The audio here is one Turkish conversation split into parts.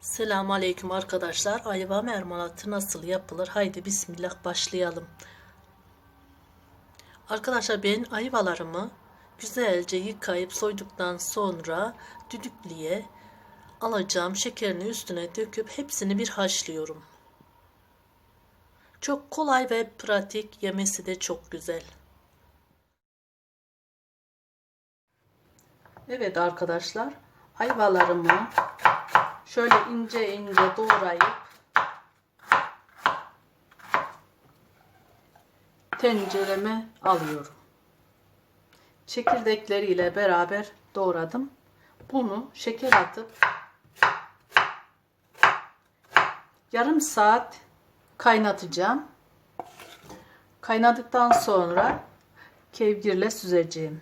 Selamun Aleyküm arkadaşlar. Ayva mermelatı nasıl yapılır? Haydi bismillah başlayalım. Arkadaşlar ben ayvalarımı güzelce yıkayıp soyduktan sonra düdüklüye alacağım. Şekerini üstüne döküp hepsini bir haşlıyorum. Çok kolay ve pratik. Yemesi de çok güzel. Evet arkadaşlar. Ayvalarımı şöyle ince ince doğrayıp tencereme alıyorum. Çekirdekleriyle beraber doğradım. Bunu şeker atıp yarım saat kaynatacağım. Kaynadıktan sonra kevgirle süzeceğim.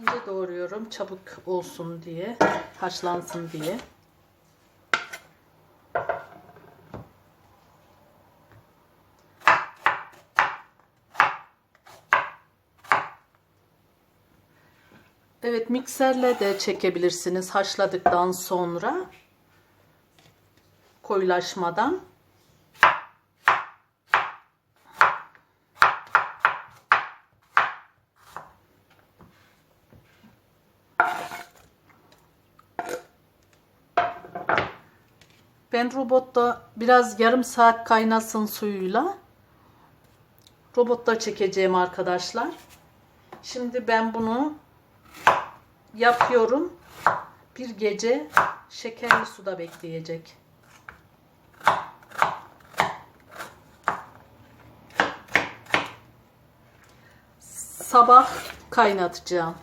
İnce doğruyorum çabuk olsun diye, haşlansın diye. Evet mikserle de çekebilirsiniz haşladıktan sonra koyulaşmadan. Ben robotta biraz yarım saat kaynasın suyuyla robotta çekeceğim arkadaşlar. Şimdi ben bunu yapıyorum. Bir gece şekerli suda bekleyecek. Sabah kaynatacağım.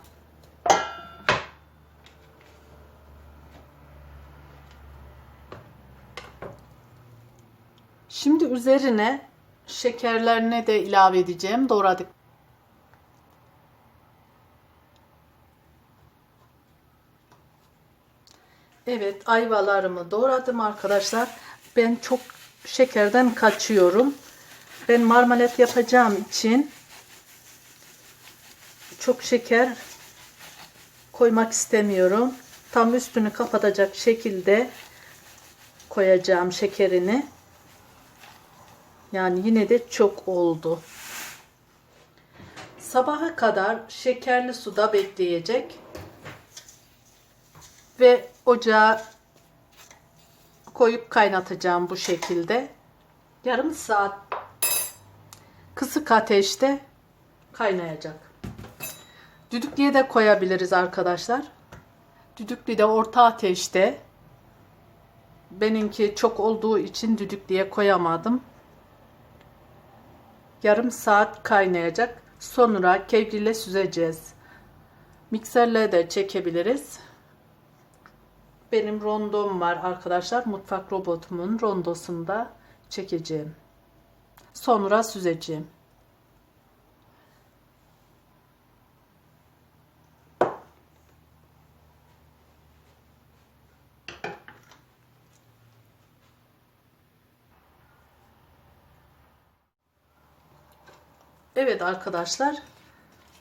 Şimdi üzerine şekerlerine de ilave edeceğim. Doğradık. Evet ayvalarımı doğradım arkadaşlar. Ben çok şekerden kaçıyorum. Ben marmelat yapacağım için çok şeker koymak istemiyorum. Tam üstünü kapatacak şekilde koyacağım şekerini. Yani yine de çok oldu. Sabaha kadar şekerli suda bekleyecek. Ve ocağa koyup kaynatacağım bu şekilde. Yarım saat kısık ateşte kaynayacak. Düdüklüye de koyabiliriz arkadaşlar. Düdüklü de orta ateşte. Benimki çok olduğu için düdüklüye koyamadım yarım saat kaynayacak. Sonra kevgirle süzeceğiz. Mikserle de çekebiliriz. Benim rondom var arkadaşlar. Mutfak robotumun rondosunda çekeceğim. Sonra süzeceğim. Evet arkadaşlar.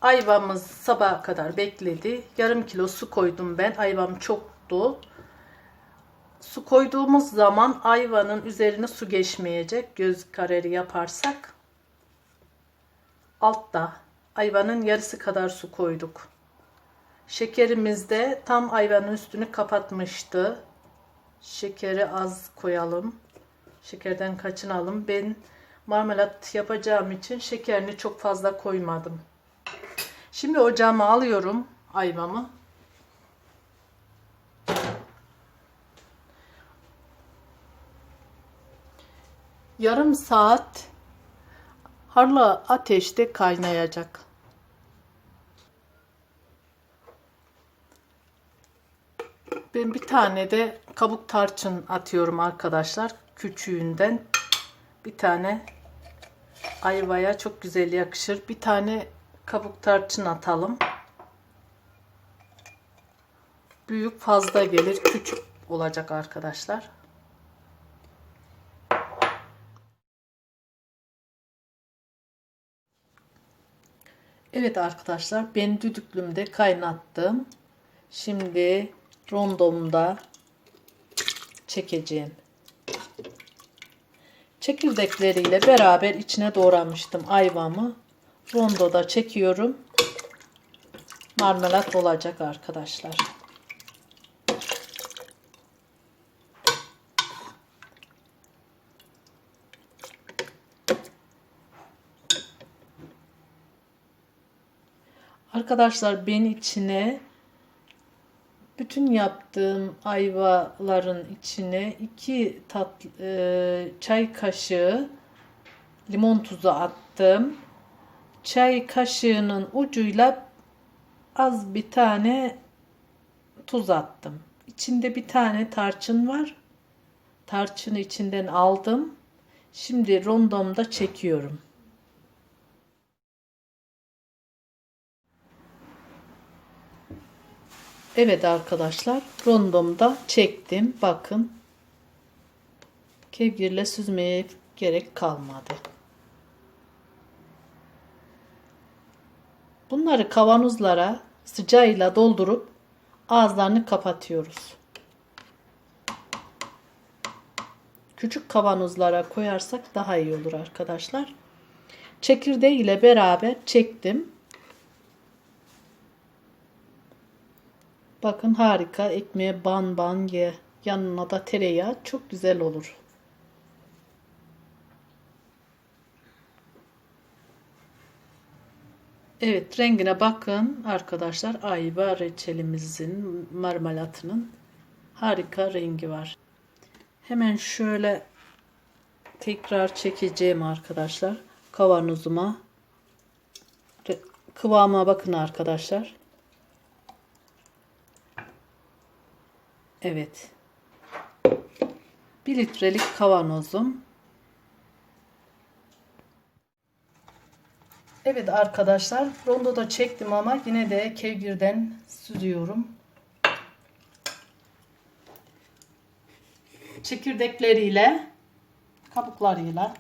Ayvamız sabaha kadar bekledi. Yarım kilo su koydum ben. Ayvam çoktu. Su koyduğumuz zaman ayvanın üzerine su geçmeyecek. Göz kararı yaparsak. Altta ayvanın yarısı kadar su koyduk. Şekerimiz de tam ayvanın üstünü kapatmıştı. Şekeri az koyalım. Şekerden kaçınalım. Ben marmelat yapacağım için şekerini çok fazla koymadım. Şimdi ocağıma alıyorum ayvamı. Yarım saat harlı ateşte kaynayacak. Ben bir tane de kabuk tarçın atıyorum arkadaşlar. Küçüğünden bir tane ayvaya çok güzel yakışır. Bir tane kabuk tarçın atalım. Büyük fazla gelir. Küçük olacak arkadaşlar. Evet arkadaşlar ben düdüklümde kaynattım. Şimdi rondomda çekeceğim. Çekirdekleriyle beraber içine doğramıştım ayvamı. Rondoda çekiyorum. Marmelat olacak arkadaşlar. Arkadaşlar ben içine bütün yaptığım ayvaların içine iki tat e, çay kaşığı limon tuzu attım. Çay kaşığının ucuyla az bir tane tuz attım. İçinde bir tane tarçın var. Tarçını içinden aldım. Şimdi rondomda çekiyorum. Evet arkadaşlar rondomda çektim. Bakın kevgirle süzmeye gerek kalmadı. Bunları kavanozlara sıcağıyla doldurup ağızlarını kapatıyoruz. Küçük kavanozlara koyarsak daha iyi olur arkadaşlar. Çekirdeği ile beraber çektim. Bakın harika ekmeğe ban ban ye. Yanına da tereyağı çok güzel olur. Evet rengine bakın arkadaşlar. Ayva reçelimizin marmelatının harika rengi var. Hemen şöyle tekrar çekeceğim arkadaşlar. Kavanozuma. Kıvama bakın arkadaşlar. Evet. 1 litrelik kavanozum. Evet arkadaşlar rondo da çektim ama yine de kevgirden süzüyorum. Çekirdekleriyle kabuklarıyla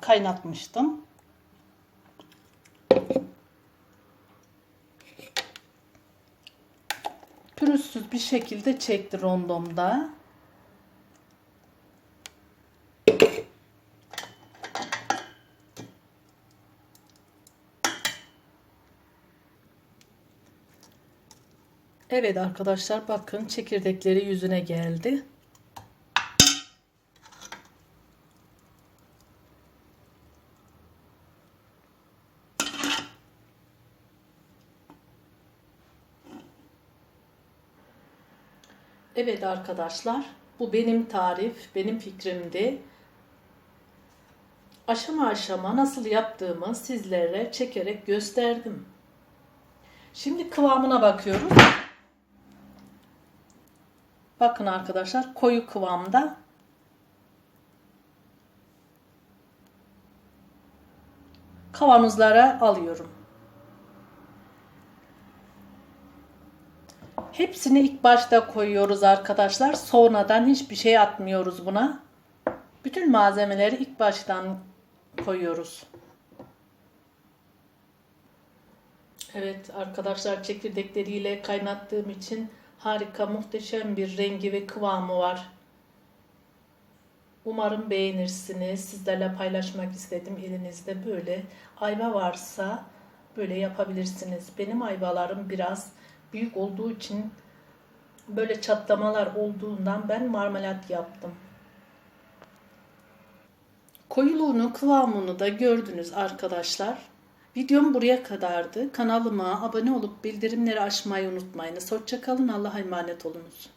kaynatmıştım. Pürüzsüz bir şekilde çekti rondomda. Evet arkadaşlar bakın çekirdekleri yüzüne geldi. Evet arkadaşlar, bu benim tarif, benim fikrimdi. Aşama aşama nasıl yaptığımı sizlere çekerek gösterdim. Şimdi kıvamına bakıyoruz. Bakın arkadaşlar, koyu kıvamda. Kavanozlara alıyorum. Hepsini ilk başta koyuyoruz arkadaşlar. Sonradan hiçbir şey atmıyoruz buna. Bütün malzemeleri ilk baştan koyuyoruz. Evet arkadaşlar çekirdekleriyle kaynattığım için harika muhteşem bir rengi ve kıvamı var. Umarım beğenirsiniz. Sizlerle paylaşmak istedim elinizde böyle ayva varsa böyle yapabilirsiniz. Benim ayvalarım biraz büyük olduğu için böyle çatlamalar olduğundan ben marmelat yaptım. Koyuluğunu, kıvamını da gördünüz arkadaşlar. Videom buraya kadardı. Kanalıma abone olup bildirimleri açmayı unutmayınız. Hoşçakalın. Allah'a emanet olunuz.